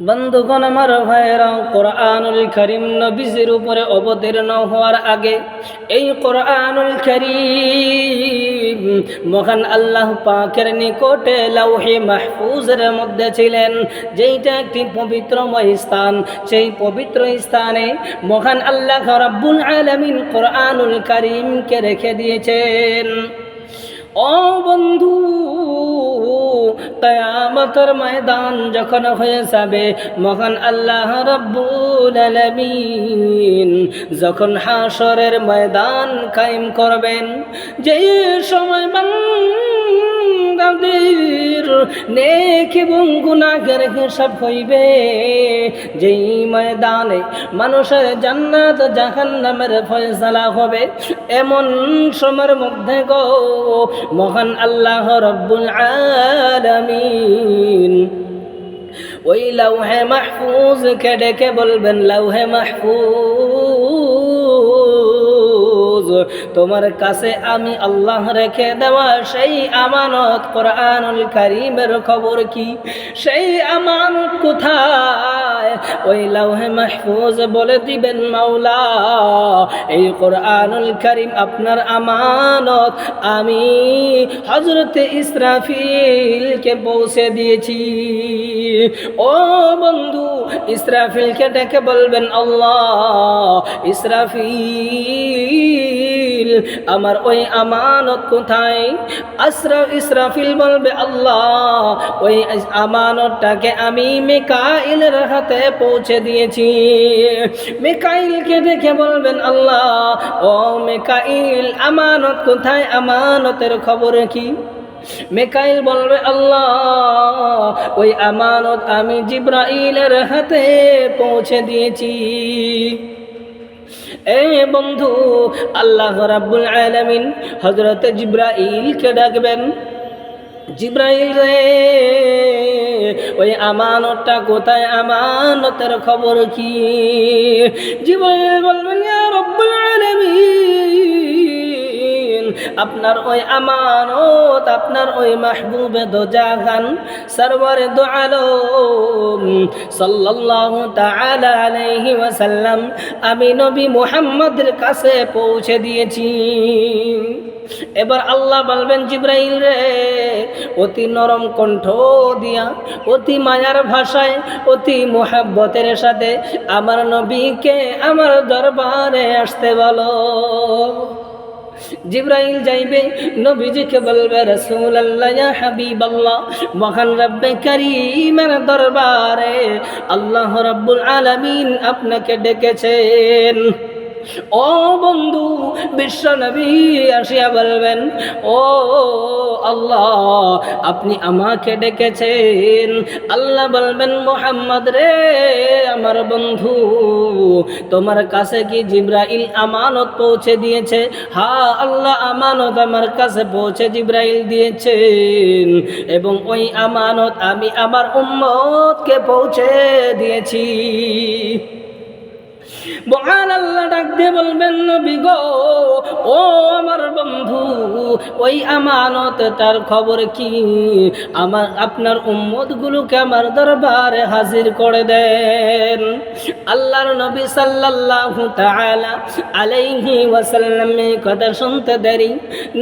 বন্ধুগণ, আমার ভাইয়েরা, কোরআনুল করিম নবীজির উপরে অবতীর্ণ হওয়ার আগে এই কোরআনুল করিম মহান আল্লাহ পাকের নিকটে লাউহে মাহফুজের মধ্যে ছিলেন, যেইটা একটি পবিত্রময় স্থান সেই পবিত্র স্থানে মহান আল্লাহ রাব্বুল আলামিন কোরআনুল করিমকে রেখে দিয়েছেন। ও বন্ধু, কয়ামতের ময়দান যখন হয়ে যাবে, মহান আল্লাহ রব্বুল যখন হাসরের ময়দান কায়েম করবেন যে সময় বান্দাদের নেক এবং গুনাহের হিসাব হইবে। যেই ময়দানে মানুষের জান্নাত, জাহান্নামের ফয়সালা হবে, এমন সময়ের মধ্যে গো, মহান আল্লাহ রব্বুল আলামিন। ওই লৌহে মাহফুজ কে ডেকে বলবেন লৌহে মাহফুজ। তোমার কাছে আমি আল্লাহ রেখে দেওয়া সেই আমানত কোরআনুল করিমের খবর কি? সেই আমানত কোথায়? ওই লৌহে মাহফুজ বলে দিবেন মাওলা, এই কোরআনুল করিম আপনার আমানত। আমি হজরতে ইসরাফিলকে পৌঁছে দিয়েছি। ও বন্ধু, ইসরাফিলকে ডেকে বলবেন আল্লাহ, ইসরাফিল আমার ওই আমানত কোথায়? আসরা ইসরাফিল বলবে, আল্লাহ, ওই আমানতটাকে আমি মেকাইলের হাতে পৌঁছে দিয়েছি। মেকাইলকে দেখে বলবেন, আল্লাহ, ও মেকাইল, আমানত কোথায়? আমানতের খবর কি? মেকাইল বলবে, আল্লাহ, ওই আমানত আমি জিব্রাইলের হাতে পৌঁছে দিয়েছি। এ বন্ধু, আল্লাহ রাব্বুল আলামিন হজরত জিব্রাইলকে ডাকবেন। জিব্রাইল রে, ওই আমানতটা কোথায়? আমানতের খবর কি? জিব্রাইল বলবেন রব্বুল আলামিন আপনার ওই আমানত, আপনার ওই মাহবুবে দোজাহান সরওয়ারে দো আলম, সাল্লাল্লাহু তাআলা আলাইহি ওয়াসাল্লাম, আমি নবী মুহাম্মদের কাছে পৌঁছে দিয়েছি। এবার আল্লাহ বলবেন, জিব্রাইল রে, অতি নরম কণ্ঠ দিয়া, অতি মায়ার ভাষায়, অতি মোহাব্বতের সাথে আমার নবীকে আমার দরবারে আসতে বলো। জিব্রাইল যাইবে নবীজিকে বলবে রসুল আল্লাহ হাবিব আল্লাহ মহান রব্বে করিমের দরবারে আল্লাহ রব্বুল আলমিন আপনাকে ডেকেছেন। ও বন্ধু বিশ্ব নবী আসিয়া বলবেন, ও আল্লাহ, আপনি আমাকে ডেকেছেন। আল্লাহ বলবেন, মোহাম্মদ রে, আমার বন্ধু, তোমার কাছে কি জিব্রাইল আমানত পৌঁছে দিয়েছে? হা, আল্লাহ আমানত আমার কাছে পৌঁছে জিব্রাইল দিয়েছেন এবং ওই আমানত আমি আমার উম্মতকে পৌঁছে দিয়েছি। মহান আল্লাহ ডাক দিয়ে বলবেন, নবী গো, ও আমার বন্ধু, ওই আমানত তার খবর কি? আমার, আপনার উম্মত গুলোকে আমার দরবারে হাজির করে দেন। আল্লাহর নবী সাল্লাল্লাহু তাআলা আলাইহি ওয়াসাল্লাম কথা শুনতে দেরি।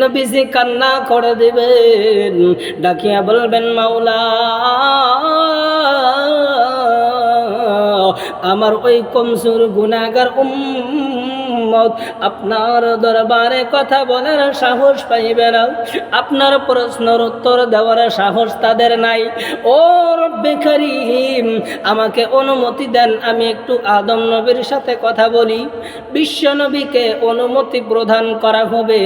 নবীজি কান্না করে দিবেন, ডাকিয়া বলবেন, মাওলা আমার ওই কমসুর গুনাগার উম্মত, আপনার দরবারে কথা বলার সাহস পাইবে না। আপনার প্রশ্নের উত্তর দেওয়ার সাহস তাদের নাই। ও রব্বে করিম, আমাকে অনুমতি দেন, আমি একটু আদম নবীর সাথে কথা বলি। বিশ্ব নবীকে অনুমতি প্রদান করা হবে।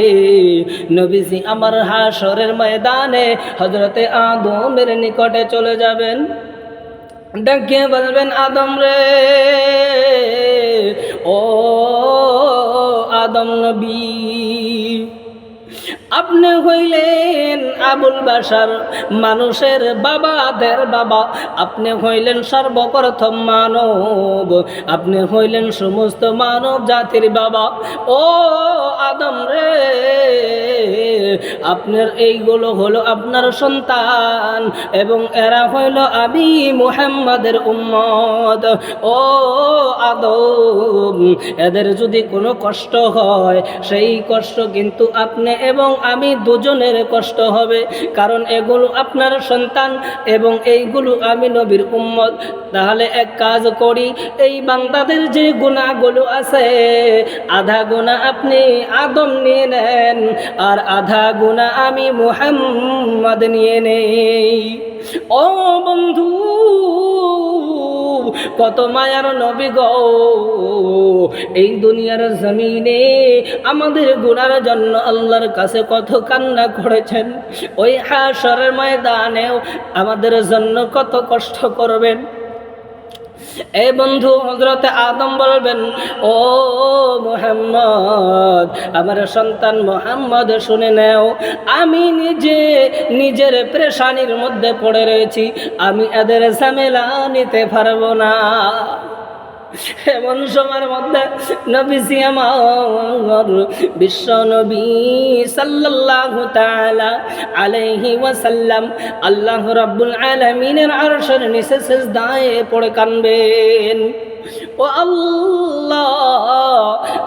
নবীজি আমার হাসরের ময়দানে হজরতে আদমের নিকটে চলে যাবেন। ডাকিয়ে বলবেন, আদম রে, ও আদম নবী, আপনি হইলেন আবুল বাসার মানুষের বাবাদের বাবা। আপনি হইলেন সর্বপ্রথম মানব, আপনি হইলেন সমস্ত মানব জাতির বাবা। ও আদম রে আপনার এইগুলো হলো আপনার সন্তান এবং এরা হইল আমি মুহাম্মাদের উম্মত। ও আদম, এদের যদি কোনো কষ্ট হয়, সেই কষ্ট কিন্তু আপনি এবং আমি দুজনের কষ্ট হবে। কারণ এগুলো আপনার সন্তান এবং এইগুলো আমি নবীর উম্মত। তাহলে এক কাজ করি, এই বান্দাদের যে গুণাগুলো আছে, আধা গুণা আপনি আদম নিয়ে নেন, আর আধা গুণা আমি মুহাম্মদ নিয়ে নেই। ও বন্ধু, কত মায়ার নবী গো। এই দুনিয়ার জমিনে আমাদের গুনার জন্য আল্লাহর কাছে কত কান্না করেছেন। ওই হাসরের ময়দানেও আমাদের জন্য কত কষ্ট করবেন। এই বন্ধু হজরত আদম বলবেন, ও মোহাম্মদ, আমার সন্তান মোহাম্মদ শুনে নেও, আমি নিজে নিজের প্রেশানির মধ্যে পড়ে রয়েছি, আমি এদের ঝামেলা নিতে পারব না। এমন সময়ের মধ্যে নবীজি আমার বিশ্ব নবী সাল্লাল্লাহু তাআলা আলাইহি ওয়াসাল্লাম আল্লাহ রাব্বুল আলামিনের আরশের নিচে সিজদায় পড়ে কানবেন। ও আল্লাহ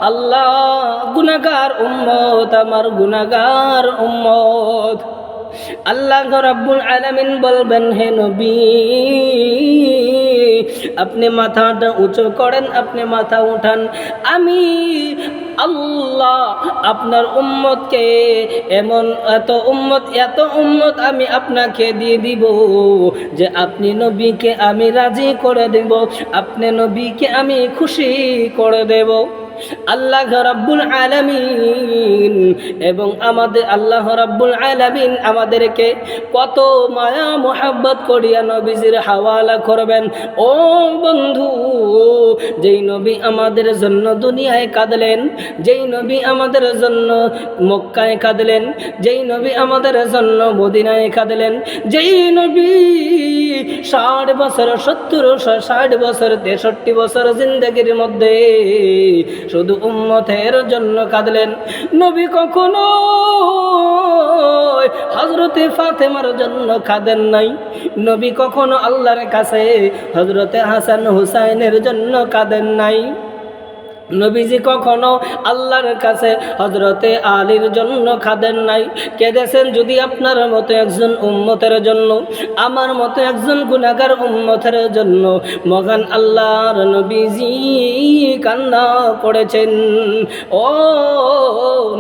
আল্লাহ, গুনাহগার উম্মত, আমার গুনাহগার উম্মত। আল্লাহ রাব্বুল আলামিন বলবেন, হে নবী, আপনি মাথাটা উঁচু করেন, আপনি মাথা উঠান। আমি আল্লাহ আপনার উম্মতকে এমন এত উম্মত এত উম্মত আমি আপনাকে দিয়ে দিব যে আপনি নবীকে আমি রাজি করে দেব, আপনি নবীকে আমি খুশি করে দেব। আল্লাহ রাব্বুল আলামিন এবং আমাদের আল্লাহ রাব্বুল আলামিন আমাদেরকে কত মায়া মোহাব্বত করিয়া নবীজির হাওয়ালা করবেন। ও বন্ধু, যেই নবী আমাদের জন্য দুনিয়ায় কাঁদলেন, যেই নবী আমাদের জন্য মক্কায় কাঁদলেন, যেই নবী আমাদের জন্য মদিনায় কাঁদলেন, যেই নবী ষাট বছর, সত্তর ষাট বছর, তেষট্টি বছর জিন্দগির মধ্যে শুধু উম্মতের জন্য কাঁদলেন। নবী কখনো হজরতে ফাতেমার জন্য কাঁদেন নাই। নবী কখনো আল্লাহর কাছে হজরতে হাসান হুসাইনের জন্য কাঁদেন নাই। নবীজি কখনো আল্লাহর কাছে হজরতে আলীর জন্য খাদেন নাই। কেঁদেছেন যদি আপনার মতো একজন উম্মতের জন্য, আমার মতো একজন গুণাগার উম্মতের জন্য। মগান আল্লাহর নবীজি কান্না করেছেন, ও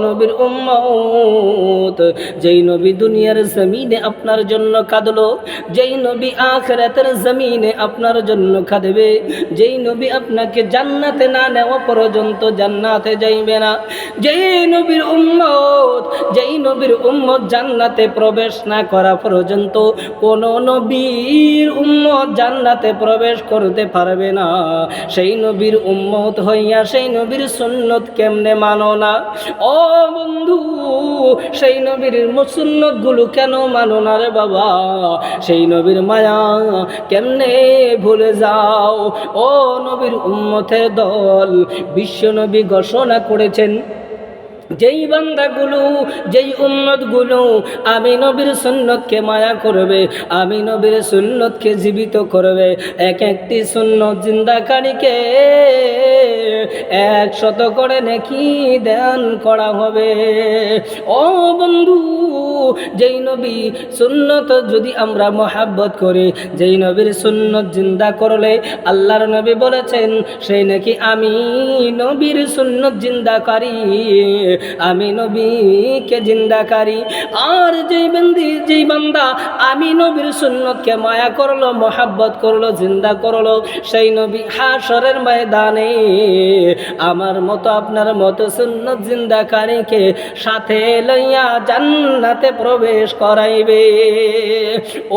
নবীর উম্মত, যেই নবী দুনিয়ার জমিনে আপনার জন্য কাঁদলো, যেই নবী আখরাতের জমিনে আপনার জন্য কাঁদবে, যেই নবী আপনাকে জান্নাতে না নেওয়া পর্যন্ত জান্নাতে যাইবে না। যেই নবীর উম্মত, যেই নবীর উম্মত জান্নাতে প্রবেশ না করা পর্যন্ত কোন নবীর উম্মত জান্নাতে প্রবেশ করতে পারবে না। সেই নবীর উম্মত হইয়া সেই নবীর সুন্নত কেমনে মানো না? ও বন্ধু, সেই নবীর সুন্নতগুলো কেন মানো না রে বাবা? সেই নবীর মায়া কেমনে ভুলে যাও? ও নবীর উম্মতের দল বিশ্বনবী ঘোষণা করেছেন, যেই বান্দাগুলো, যেই উন্নতগুলো আমি নবীর সুন্নতকে মায়া করবে, আমি নবীর সুন্নতকে জীবিত করবে, এক একটি সুন্নত জিন্দাকারীকে এক শত করে নাকি দান করা হবে। ও বন্ধু যেই নবী সুন্নত যদি আমরা মহাব্বত করি, যেই নবীর সুন্নত জিন্দা করলে আল্লাহর নবী বলেছেন সেই নাকি আমি নবীর সুন্নত জিন্দাকারী আমি নবীকে জিন্দাকারী আর যেই বন্দি, যেই বান্দা আমি নবীর সুন্নতকে মায়া করল, মহাব্বত করল, জিন্দা করল, সেই নবী হাসরের ময়দানে আমার মতো আপনার মতো সুন্নত জিন্দাকারীকে সাথে লইয়া জান্নাতে প্রবেশ করাইবে।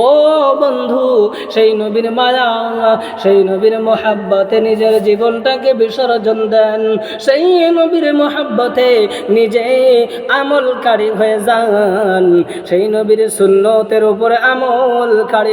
ও বন্ধু, সেই নবীর মায়া, সেই নবীর মোহাব্বতে নিজের জীবনটাকে বিসর্জন দেন। সেই নবীর মোহাব্বতে নিজে আমলকারী হয়ে যান। সেই নবীর সুন্নতের উপরে আমলকারী